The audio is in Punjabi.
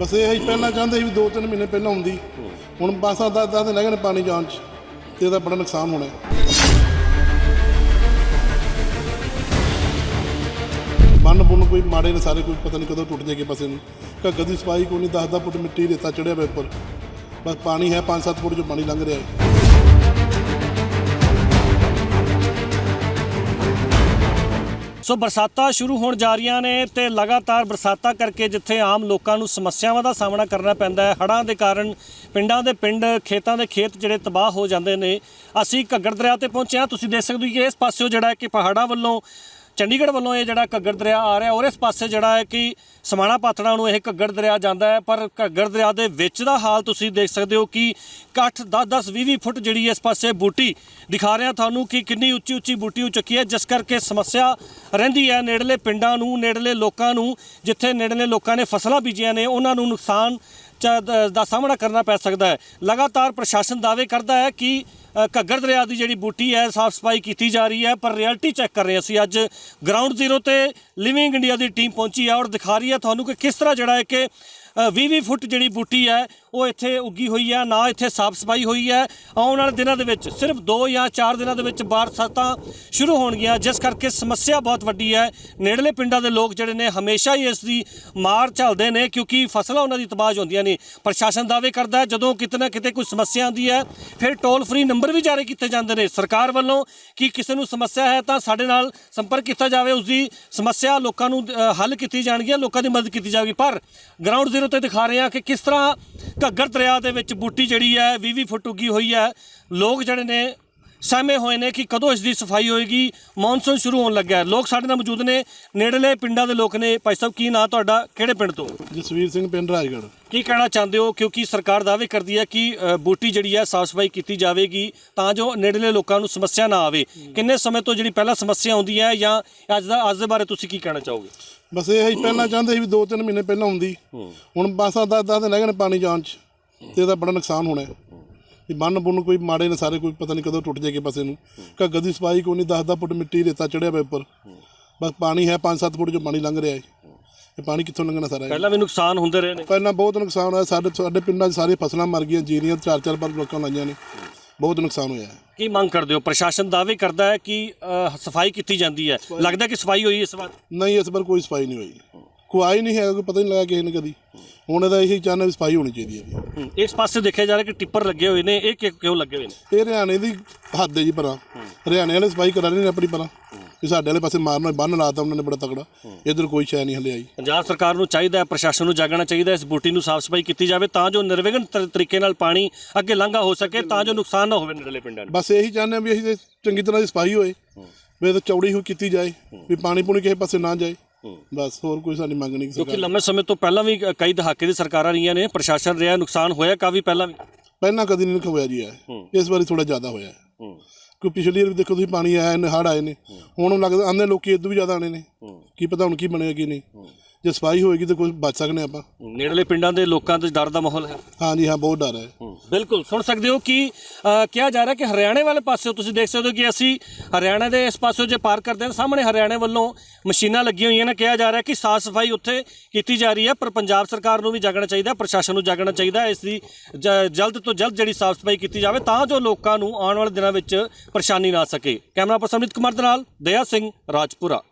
ਬਸ ਇਹ ਹੀ ਪਹਿਲਾਂ ਚਾਹੁੰਦੇ ਸੀ ਵੀ 2-3 ਮਹੀਨੇ ਪਹਿਲਾਂ ਹੁੰਦੀ। ਹੁਣ ਬਸ ਦਸ ਦਸ ਦਿਨ ਹੈਗੇ ਨੇ ਪਾਣੀ ਜਾਣ 'ਚ, ਤੇ ਇਹਦਾ ਬੜਾ ਨੁਕਸਾਨ ਹੋਣਾ ਬੰਨ ਬੁੰਨ ਕੋਈ ਮਾੜੇ ਨੇ ਸਾਰੇ, ਕੋਈ ਪਤਾ ਨਹੀਂ ਕਦੋਂ ਟੁੱਟ ਜਾਏਗੇ ਪਾਸੇ ਨੂੰ ਘੱਗਰ ਦੀ ਸਫ਼ਾਈ ਕੋਈ ਨਹੀਂ 10-10 ਫੁੱਟ ਮਿੱਟੀ ਰੇਤਾ ਚੜਿਆ ਹੋਇਆ ਉੱਪਰ। ਬਸ ਪਾਣੀ ਹੈ 5-7 ਫੁੱਟ ਜੋ ਪਾਣੀ ਲੰਘ ਰਿਹਾ ਹੈ। ਸੋ ਬਰਸਾਤਾਂ ਸ਼ੁਰੂ ਹੋਣ ਜਾ ਰਹੀਆਂ ਨੇ ਤੇ ਲਗਾਤਾਰ ਬਰਸਾਤਾਂ ਕਰਕੇ ਜਿੱਥੇ ਆਮ ਲੋਕਾਂ ਨੂੰ ਸਮੱਸਿਆਵਾਂ ਦਾ ਸਾਹਮਣਾ ਕਰਨਾ ਪੈਂਦਾ ਹੈ, ਹੜ੍ਹਾਂ ਦੇ ਕਾਰਨ ਪਿੰਡਾਂ ਦੇ ਪਿੰਡ, ਖੇਤਾਂ ਦੇ ਖੇਤ ਜਿਹੜੇ ਤਬਾਹ ਹੋ ਜਾਂਦੇ ਨੇ। ਅਸੀਂ ਘੱਗਰ ਦਰਿਆ ਤੇ ਪਹੁੰਚੇ ਹਾਂ। ਤੁਸੀਂ ਦੇਖ ਸਕਦੇ ਹੋ ਕਿ ਇਸ ਪਾਸਿਓ ਜਿਹੜਾ ਕਿ ਪਹਾੜਾਂ ਵੱਲੋਂ ਚੰਡੀਗੜ੍ਹ ਵੱਲੋਂ ਇਹ ਜਿਹੜਾ ਘੱਗਰ ਦਰਿਆ ਆ ਰਿਹਾ, ਔਰ ਇਸ ਪਾਸੇ ਜਿਹੜਾ ਹੈ ਕਿ ਸਮਾਣਾ ਪਾਤੜਾ ਨੂੰ ਇਹ ਘੱਗਰ ਦਰਿਆ ਜਾਂਦਾ ਹੈ, ਪਰ ਘੱਗਰ ਦਰਿਆ ਦੇ ਵਿੱਚ ਦਾ ਹਾਲ ਤੁਸੀਂ ਦੇਖ ਸਕਦੇ ਹੋ ਕਿ ਕੱਠ 10 10 20 20 ਫੁੱਟ ਜਿਹੜੀ ਇਸ ਪਾਸੇ ਬੂਟੀ ਦਿਖਾ ਰਿਹਾ ਤੁਹਾਨੂੰ ਕਿ ਕਿੰਨੀ ਉੱਚੀ ਉੱਚੀ ਬੂਟੀ ਹੋ ਚੁੱਕੀ ਹੈ, ਜਿਸ ਕਰਕੇ ਸਮੱਸਿਆ ਰਹਿੰਦੀ ਹੈ ਨੇੜਲੇ ਪਿੰਡਾਂ ਨੂੰ, ਨੇੜਲੇ ਲੋਕਾਂ ਨੂੰ, ਜਿੱਥੇ ਨੇੜਲੇ ਲੋਕਾਂ ਨੇ ਫਸਲਾਂ ਬੀਜੀਆਂ ਨੇ, ਉਹਨਾਂ ਨੂੰ ਨੁਕਸਾਨ ਦਾ ਸਾਹਮਣਾ ਕਰਨਾ ਪੈ ਸਕਦਾ ਹੈ। ਲਗਾਤਾਰ ਪ੍ਰਸ਼ਾਸਨ ਦਾਅਵੇ ਕਰਦਾ ਹੈ ਕਿ ਘੱਗਰ ਦਰਿਆ ਦੀ ਜਿਹੜੀ ਬੂਟੀ ਹੈ, ਸਾਫ਼ ਸਫ਼ਾਈ ਕੀਤੀ ਜਾ ਰਹੀ ਹੈ, ਪਰ ਰਿਐਲਿਟੀ ਚੈੱਕ ਕਰ ਰਹੇ ਹਾਂ ਅਸੀਂ ਅੱਜ। ਗਰਾਊਂਡ ਜ਼ੀਰੋ ਤੇ ਲਿਵਿੰਗ ਇੰਡੀਆ ਦੀ ਟੀਮ ਪਹੁੰਚੀ ਹੈ ਔਰ ਦਿਖਾ ਰਹੀ ਹੈ ਤੁਹਾਨੂੰ ਕਿ ਕਿਸ ਤਰ੍ਹਾਂ ਜਿਹੜਾ ਹੈ ਕਿ 20-20 ਫੁੱਟ ਜਿਹੜੀ ਬੂਟੀ ਹੈ, ਉਹ ਇੱਥੇ ਉੱਗੀ ਹੋਈ ਹੈ, ਨਾ ਇੱਥੇ ਸਾਫ਼ ਸਫ਼ਾਈ ਹੋਈ ਹੈ। ਆਉਣ ਵਾਲੇ ਦਿਨਾਂ ਦੇ ਵਿੱਚ ਸਿਰਫ 2 ਜਾਂ 4 ਦਿਨਾਂ ਦੇ ਵਿੱਚ ਬਾਰਸਾਤਾਂ ਸ਼ੁਰੂ ਹੋਣਗੀਆਂ, ਜਿਸ ਕਰਕੇ ਸਮੱਸਿਆ ਬਹੁਤ ਵੱਡੀ ਹੈ। ਨੇੜਲੇ ਪਿੰਡਾਂ ਦੇ ਲੋਕ ਜਿਹੜੇ ਨੇ ਹਮੇਸ਼ਾ ਹੀ ਇਸ ਦੀ ਮਾਰ ਝੱਲਦੇ ਨੇ, ਕਿਉਂਕਿ ਫਸਲਾਂ ਉਹਨਾਂ ਦੀ ਤਬਾਹ ਹੁੰਦੀਆਂ ਨੇ। ਪ੍ਰਸ਼ਾਸਨ ਦਾਅਵੇ ਕਰਦਾ ਜਦੋਂ ਕਿਤੇ ਨਾ ਕਿਤੇ ਕੋਈ ਸਮੱਸਿਆ ਆਉਂਦੀ ਹੈ, ਫਿਰ ਟੋਲ ਫ੍ਰੀ ਨੰਬਰ ਵੀ ਜਾਰੀ ਕੀਤੇ ਜਾਂਦੇ ਨੇ। ਸਰਕਾਰ ਵੱਲੋਂ ਕਿ ਕਿਸੇ ਨੂੰ ਸਮੱਸਿਆ ਹੈ ਤਾਂ ਸਾਡੇ ਨਾਲ ਸੰਪਰਕ ਕੀਤਾ ਜਾਵੇ। ਉਸ ਦੀ ਸਮੱਸਿਆ ਲੋਕਾਂ ਨੂੰ ਹੱਲ ਕੀਤੀ ਜਾਣਗੀਆਂ, ਲੋਕਾਂ ਦੀ ਮਦਦ ਕੀਤੀ ਜਾਵੇਗੀ। ਪਰ ਗਰਾਊਂਡ ਜ਼ੀਰੋ ਤੇ ਦਿਖਾ ਰਹੇ ਹਾਂ ਕਿ ਕਿਸ ਤਰ੍ਹਾਂ ਘੱਗਰ ਦਰਿਆ ਦੇ ਵਿੱਚ ਬੂਟੀ ਜਿਹੜੀ ਹੈ 20-20 ਫੁੱਟ ਉੱਗੀ ਹੋਈ ਹੈ। ਲੋਕ ਜਿਹੜੇ ਨੇ ਸਹਿਮੇ ਹੋਏ ਨੇ ਕਿ ਕਦੋਂ ਇਸ ਦੀ ਸਫ਼ਾਈ ਹੋਏਗੀ? ਮੌਨਸੂਨ ਸ਼ੁਰੂ ਹੋਣ ਲੱਗਾ ਹੈ। ਲੋਕ ਸਾਡੇ ਨਾਲ ਮੌਜੂਦ ਨੇ। ਨੇੜਲੇ ਪਿੰਡਾਂ ਦੇ ਲੋਕ ਨੇ। ਭਾਈ ਸਾਹਿਬ ਕੀ ਨਾਂ ਤੁਹਾਡਾ? ਕਿਹੜੇ ਪਿੰਡ ਤੋਂ? ਜਸਵੀਰ ਸਿੰਘ ਪਿੰਡ ਰਾਜਗੜ੍ਹ। ਕੀ ਕਹਿਣਾ ਚਾਹੁੰਦੇ ਹੋ? ਕਿਉਂਕਿ ਸਰਕਾਰ ਦਾਅਵੇ ਕਰਦੀ ਹੈ ਕਿ ਬੂਟੀ ਜਿਹੜੀ ਹੈ ਸਾਫ਼ ਸਫ਼ਾਈ ਕੀਤੀ ਜਾਵੇਗੀ ਤਾਂ ਜੋ ਨੇੜਲੇ ਲੋਕਾਂ ਨੂੰ ਸਮੱਸਿਆ ਨਾ ਆਵੇ। ਕਿੰਨੇ ਸਮੇਂ ਤੋਂ ਜਿਹੜੀ ਪਹਿਲਾਂ ਸਮੱਸਿਆ ਆਉਂਦੀ ਹੈ ਜਾਂ ਅੱਜ ਦਾ ਅੱਜ ਦੇ ਬਾਰੇ ਤੁਸੀਂ ਕੀ ਕਹਿਣਾ ਚਾਹੋਗੇ? ਬਸ ਇਹ ਅਸੀਂ ਪਹਿਲਾਂ ਚਾਹੁੰਦੇ ਸੀ ਵੀ 2-3 ਮਹੀਨੇ ਪਹਿਲਾਂ ਹੁੰਦੀ। ਹੁਣ ਬਸ ਦਸ ਦਸ ਦਿਨ ਹੈਗੇ ਨੇ ਪਾਣੀ ਜਾਣ 'ਚ। ਤੇ ਇਹਦਾ ਬੜਾ ਨੁਕਸਾਨ ਹੋਣਾ ਹੈ। ਵੀ ਬੰਨ ਬੁੰਨ ਕੋਈ ਮਾੜੇ ਨੇ ਸਾਰੇ ਕੋਈ ਪਤਾ ਨਹੀਂ ਕਦੋਂ ਟੁੱਟ ਜਾਏਗੇ ਪਾਸੇ ਨੂੰ। ਘੱਗਰ ਦੀ ਸਫ਼ਾਈ ਕੋਈ ਨਹੀਂ 10-10 ਫੁੱਟ ਮਿੱਟੀ ਰੇਤਾ ਚੜਿਆ ਹੋਇਆ ਉੱਪਰ। ਬਸ ਪਾਣੀ ਹੈ 5-7 ਫੁੱਟ ਜੋ ਪਾਣੀ ਲੰਘ ਰਿਹਾ ਹੈ। ਇਹ ਪਾਣੀ ਕਿੱਥੋਂ ਲੰਘਣਾ ਸਾਰਾ ਇਹ? ਪਹਿਲਾਂ ਵੀ ਨੁਕਸਾਨ ਹੁੰਦੇ ਰਹੇ ਨੇ। ਪਹਿਲਾਂ ਬਹੁਤ ਨੁਕਸਾਨ ਹੋਇਆ ਸਾਡੇ ਸਾਡੇ ਪਿੰਡਾਂ 'ਚ ਸਾਰੀਆਂ ਫਸਲਾਂ ਮਰ ਗਈਆਂ ਜੀਰੀਆਂ ਚਾਰ ਚਾਰ ਪਰ ਲੋਕਾਂ ਲਾਈਆਂ ਨੇ। ਬਹੁਤ ਨੁਕਸਾਨ ਹੋਇਆ ਹੈ। ਕੀ ਮੰਗ ਕਰਦੇ ਹੋ? ਪ੍ਰਸ਼ਾਸਨ ਦਾਅਵੇ ਕਰਦਾ ਹੈ ਕਿ ਅ, ਸਫ਼ਾਈ ਕੀਤੀ ਜਾਂਦੀ ਹੈ। ਲੱਗਦਾ ਕਿ ਸਫ਼ਾਈ ਹੋਈ ਇਸ ਵਾਰ? ਨਹੀਂ ਇਸ ਵਾਰ ਕੋਈ ਸਫ਼ਾਈ ਨਹੀਂ ਹੋਈ। ਕੋਈ ਆਈ ਨਹੀਂ ਹੈ ਕੋਈ ਪਤਾ ਨਹੀਂ ਲੱਗਾ ਕਿਸੇ ਨੇ ਕਦੀ। ਹੁਣ ਇਹਦਾ ਇਹੀ ਚਾਹੁੰਦੇ ਵੀ ਸਫ਼ਾਈ ਹੋਣੀ ਚਾਹੀਦੀ ਹੈ ਹੂੰ, ਇਸ ਪਾਸੇ ਦੇਖਿਆ ਜਾ ਰਿਹਾ ਕਿ ਟਿੱਪਰ ਲੱਗੇ ਹੋਏ ਨੇ ਇਹ ਕਿ- ਕਿਉਂ ਲੱਗੇ ਹੋਏ ਨੇ? ਇਹ ਹਰਿਆਣੇ ਦੀ ਹੱਦ ਹੈ ਜੀ ਪਰਾਂ ਹਰਿਆਣੇ ਵਾਲੇ ਸਫ਼ਾਈ ਕਰਾ ਰਹੇ ਨੇ ਆਪਣੀ ਪਰਾਂ ਵੀ ਸਾਡੇ ਵਾਲੇ ਪਾਸੇ ਮਾਰਨਾ ਬੰਨ ਲਾਤਾ ਉਹਨਾਂ ਨੇ ਬੜਾ ਤਕੜਾ। ਇਧਰ ਕੋਈ ਸ਼ੈ ਨਹੀਂ ਹਲੇ ਆਈ। ਪੰਜਾਬ ਸਰਕਾਰ ਨੂੰ ਚਾਹੀਦਾ ਹੈ ਪ੍ਰਸ਼ਾਸਨ ਨੂੰ ਜਾਗਣਾ ਚਾਹੀਦਾ ਹੈ ਇਸ ਬੂਟੀ ਨੂੰ ਸਾਫ਼ ਸਫ਼ਾਈ ਕੀਤੀ ਜਾਵੇ ਤਾਂ ਜੋ ਨਿਰਵਿਘਨ ਤਰ- ਤਰੀਕੇ ਨਾਲ ਪਾਣੀ ਅੱਗੇ ਲੰਘਾ ਹੋ ਸਕੇ ਤਾਂ ਜੋ ਨੁਕਸਾਨ ਨਾ ਹੋਵੇ ਨੇੜਲੇ ਪਿੰਡਾਂ ਨੂੰ। ਬਸ ਇਹੀ ਚਾਹੁੰਦੇ ਹਾਂ ਵੀ ਅਸੀਂ ਤੇ ਚੰਗੀ ਤਰ੍ਹਾਂ ਦੀ ਸਫ਼ਾਈ ਹੋਏ ਵੀ ਇਹ ਤਾਂ ਚੌੜੀ ਹੋ ਕੀਤੀ ਜਾਏ ਵੀ ਪਾਣੀ ਪੂਣੀ ਕਿਸੇ ਪਾਸੇ ਨਾ ਜਾਏ। ਬਸ ਹੋਰ ਕੋਈ ਸਾਡੀ ਮੰਗ ਨਹੀਂ ਕਿਉਂਕਿ ਲੰਮੇ ਸਮੇਂ ਤੋਂ ਪਹਿਲਾਂ ਵੀ ਕ- ਕਈ ਦਹਾਕੇ ਦੀ ਸਰਕਾਰਾਂ ਰਹੀਆਂ ਨੇ ਪ੍ਰਸ਼ਾਸਨ ਰਿਹਾ ਨੁਕਸਾਨ ਹੋਇਆ ਕਾਫੀ ਪਹਿਲਾਂ ਵੀ। ਪਹਿਲਾਂ ਕਦੀ ਨਹੀਂ ਹੋਇਆ ਜੀ ਇਹ। ਇਸ ਵਾਰੀ ਥੋੜਾ ਜ਼ਿਆਦਾ ਹੋਇਆ। ਕਿਉਂ ਪਿਛਲੀ ਵਾਰ ਵੀ ਦੇਖੋ ਤੁਸੀਂ ਪਾਣੀ ਆਇਆ ਨੇ ਹੜ ਆਏ ਨੇ। ਹੁਣ ਲੱਗਦਾ ਆਂਦੇ ਲੋਕੀ ਇਦੋਂ ਵੀ ਜ਼ਿਆਦਾ ਆਣੇ ਨੇ। ਕੀ ਪਤਾ ਹੁਣ ਕੀ ਬਣੇਗਾ ਕੀ ਨਹੀਂ। ਜੇ ਸਫ਼ਾਈ ਹੋਏਗੀ ਤਾਂ ਕੁਝ ਬਚ ਸਕਨੇ ਆਪਾਂ। ਨੇੜਲੇ ਪਿੰਡਾਂ ਦੇ ਲੋਕਾਂ ਦੇ ਡਰ ਦਾ ਮਾਹੌਲ ਹੈ। ਹਾਂਜੀ ਹਾਂ ਬਹੁਤ ਡਰ ਹੈ। ਬਿਲਕੁਲ। ਸੁਣ ਸਕਦੇ ਹੋ ਕਿ ਅ, ਕਿਹਾ ਜਾ ਰਿਹਾ ਕਿ ਹਰਿਆਣੇ ਵਾਲੇ ਪਾਸੇ ਤੁਸੀਂ ਦੇਖ ਸਕਦੇ ਹੋ ਕਿ ਅਸੀਂ ਹਰਿਆਣਾ ਦੇ ਇਸ ਪਾਸੇ ਜੇ ਪਾਰ ਕਰਦੇ ਹਾਂ ਸਾਹਮਣੇ ਹਰਿਆਣੇ ਵੱਲੋਂ ਮਸ਼ੀਨਾਂ ਲੱਗੀਆਂ ਹੋਈਆਂ ਨੇ। ਕਿਹਾ ਜਾ ਰਿਹਾ ਕਿ ਸਾਫ਼ ਸਫ਼ਾਈ ਉੱਥੇ ਕੀਤੀ ਜਾ ਰਹੀ ਹੈ ਪਰ ਪੰਜਾਬ ਸਰਕਾਰ ਨੂੰ ਵੀ ਜਾਗਣਾ ਚਾਹੀਦਾ ਪ੍ਰਸ਼ਾਸਨ ਨੂੰ ਜਾਗਣਾ ਚਾਹੀਦਾ ਇਸ ਦੀ ਜ- ਜਲਦ ਤੋਂ ਜਲਦ ਜਿਹੜੀ ਸਾਫ਼ ਸਫ਼ਾਈ ਕੀਤੀ ਜਾਵੇ ਤਾਂ ਜੋ ਲੋਕਾਂ ਨੂੰ ਆਉਣ ਵਾਲੇ ਦਿਨਾਂ ਵਿੱਚ ਪਰੇਸ਼ਾਨੀ ਨਾ ਆ ਸਕੇ। ਕੈਮਰਾ ਪਰਸਨ ਅਮਿਤ ਕੁਮਾਰ ਦੇ ਨਾਲ ਦਇਆ ਸਿੰਘ ਰਾਜਪੁਰਾ।